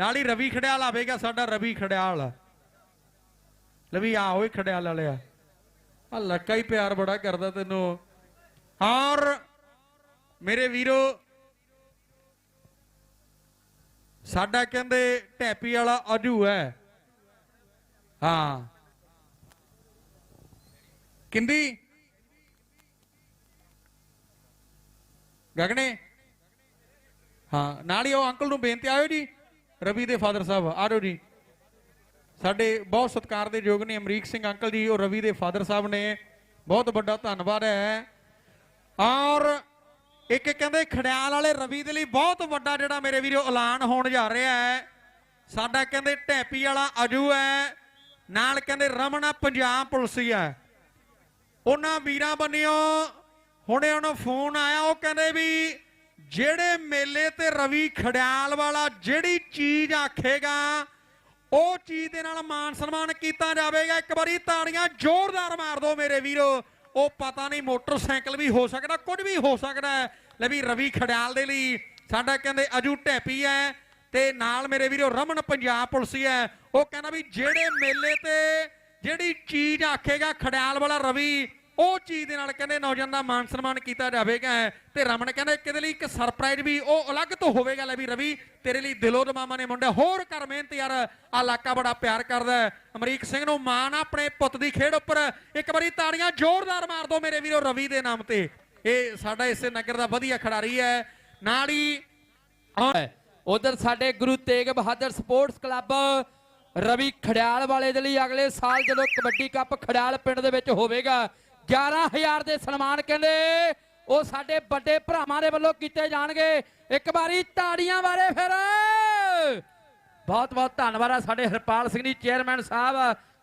ਨਾਲ ਹੀ ਰਵੀ ਖੜਿਆਲ ਆਵੇਗਾ, ਸਾਡਾ ਰਵੀ ਖੜਿਆਲ। ਲਵੀ ਆ ਓਏ ਖੜਿਆਲ ਵਾਲਿਆ ਆ। ਲੱਕਾ ਹੀ ਪਿਆਰ ਬੜਾ ਕਰਦਾ ਤੈਨੂੰ। ਔਰ ਮੇਰੇ ਵੀਰੋ, ਸਾਡਾ ਕਹਿੰਦੇ ਟੈਪੀ ਵਾਲਾ ਅਜੂ ਹੈ। ਹਾਂ। ਕਿੰਦੀ? ਗਗਨੇ? ਹਾਂ, ਨਾਲ ਹੀ ਉਹ ਅੰਕਲ ਨੂੰ ਬੇਨਤੀ, ਆਇਓ ਜੀ। ਰਵੀ ਦੇ ਫਾਦਰ ਸਾਹਿਬ ਆਜੋ ਜੀ। ਸਾਡੇ ਬਹੁਤ ਸਤਿਕਾਰ ਦੇ ਯੋਗ ਨੇ ਅਮਰੀਕ ਸਿੰਘ ਅੰਕਲ ਜੀ, ਉਹ ਰਵੀ ਦੇ ਫਾਦਰ ਸਾਹਿਬ ਨੇ। ਬਹੁਤ ਵੱਡਾ ਧੰਨਵਾਦ ਹੈ। ਔਰ ਇੱਕ ਕਹਿੰਦੇ ਖੜਿਆਲ ਵਾਲੇ ਰਵੀ ਦੇ ਲਈ ਬਹੁਤ ਵੱਡਾ ਜਿਹੜਾ ਮੇਰੇ ਵੀਰੋ ਐਲਾਨ ਹੋਣ ਜਾ ਰਿਹਾ ਹੈ। ਸਾਡਾ ਕਹਿੰਦੇ ਢੈਪੀ ਵਾਲਾ ਅਜੂ ਹੈ। ਨਾਲ ਕਹਿੰਦੇ ਰਮਣਾ ਪੰਜਾਬ ਪੁਲਿਸ ਹੀ ਹੈ। ਉਹਨਾਂ ਵੀਰਾਂ ਬੰਨਿਓ, ਹੁਣੇ ਉਹਨੂੰ ਫੋਨ ਆਇਆ, ਉਹ ਕਹਿੰਦੇ ਵੀ ਜਿਹੜੇ ਮੇਲੇ ਤੇ ਰਵੀ ਖੜਿਆਲ ਵਾਲਾ ਜਿਹੜੀ ਚੀਜ਼ ਆਖੇਗਾ, ਉਹ ਚੀਜ਼ ਦੇ ਨਾਲ ਮਾਨ ਸਨਮਾਨ ਕੀਤਾ ਜਾਵੇਗਾ। ਇੱਕ ਵਾਰੀ ਤਾੜੀਆਂ ਜ਼ੋਰਦਾਰ ਮਾਰ ਦਿਓ ਮੇਰੇ ਵੀਰੋ। ਉਹ ਪਤਾ ਨਹੀਂ ਮੋਟਰਸਾਈਕਲ ਵੀ ਹੋ ਸਕਦਾ, ਕੁਝ ਵੀ ਹੋ ਸਕਦਾ ਹੈ। ਲੈ ਵੀ ਰਵੀ ਖੜਿਆਲ ਦੇ ਲਈ ਸਾਡਾ ਕਹਿੰਦੇ ਅਜੂ ਢੈਪੀ ਹੈ ਤੇ ਨਾਲ ਮੇਰੇ ਵੀਰੋ ਰਮਨ ਪੰਜਾਬ ਪੁਲਿਸ ਹੈ। ਉਹ ਕਹਿੰਦਾ ਵੀ ਜਿਹੜੇ ਮੇਲੇ ਤੇ ਜਿਹੜੀ ਚੀਜ਼ ਆਖੇਗਾ ਖੜਿਆਲ ਵਾਲਾ ਰਵੀ ਉਹ ਚੀਜ਼ ਦੇ ਨਾਲ ਕਹਿੰਦੇ ਨੌਜਵਾਨ ਦਾ ਮਾਨ ਸਨਮਾਨ ਕੀਤਾ ਜਾਵੇਗਾ ਤੇ ਰਮਨ ਕਹਿੰਦਾ ਕਿਹਦੇ ਲਈ ਇੱਕ ਸਰਪ੍ਰਾਈਜ਼ ਵੀ ਉਹ ਅਲੱਗ ਤੋਂ ਹੋਵੇਗਾ ਲੈ ਵੀ ਰਵੀ, ਤੇਰੇ ਲਈ ਦਿਲੋਂ ਦਮਾਮਾ ਨੇ ਮੁੰਡਾ ਹੋਰ ਕਰ ਮਿਹਨਤ ਯਾਰ ਆ ਇਲਾਕਾ ਬੜਾ ਪਿਆਰ ਕਰਦਾ ਅਮਰੀਕ ਸਿੰਘ ਨੂੰ ਮਾਣ ਆ ਆਪਣੇ ਪੁੱਤ ਦੀ ਖੇਡ ਉੱਪਰ ਇੱਕ ਵਾਰੀ ਤਾੜੀਆਂ ਜ਼ੋਰਦਾਰ ਮਾਰ ਦਿਓ ਮੇਰੇ ਵੀਰੋ ਰਵੀ ਦੇ ਨਾਮ ਤੇ। ਇਹ ਸਾਡਾ ਇਸੇ ਨਗਰ ਦਾ ਵਧੀਆ ਖਿਡਾਰੀ ਹੈ। ਨਾਲ ਹੀ, ਉਧਰ ਸਾਡੇ ਗੁਰੂ ਤੇਗ ਬਹਾਦਰ ਸਪੋਰਟਸ ਕਲੱਬ ਰਵੀ ਖੜਿਆਲ ਵਾਲੇ ਦੇ ਲਈ ਅਗਲੇ ਸਾਲ ਜਦੋਂ ਕਬੱਡੀ ਕੱਪ ਖੜਿਆਲ ਪਿੰਡ ਦੇ ਵਿੱਚ ਹੋਵੇਗਾ 11000 ਦੇ ਸਨਮਾਨ ਕਹਿੰਦੇ ਉਹ ਸਾਡੇ ਵੱਡੇ ਭਰਾਵਾਂ ਦੇ ਵੱਲੋਂ ਕੀਤੇ ਜਾਣਗੇ। ਇੱਕ ਵਾਰੀ ਤਾੜੀਆਂ ਵਾਲੇ ਫਿਰ। ਬਹੁਤ ਬਹੁਤ ਧੰਨਵਾਦ ਆ ਸਾਡੇ ਹਰਪਾਲ ਸਿੰਘ ਜੀ ਚੇਅਰਮੈਨ ਸਾਹਿਬ।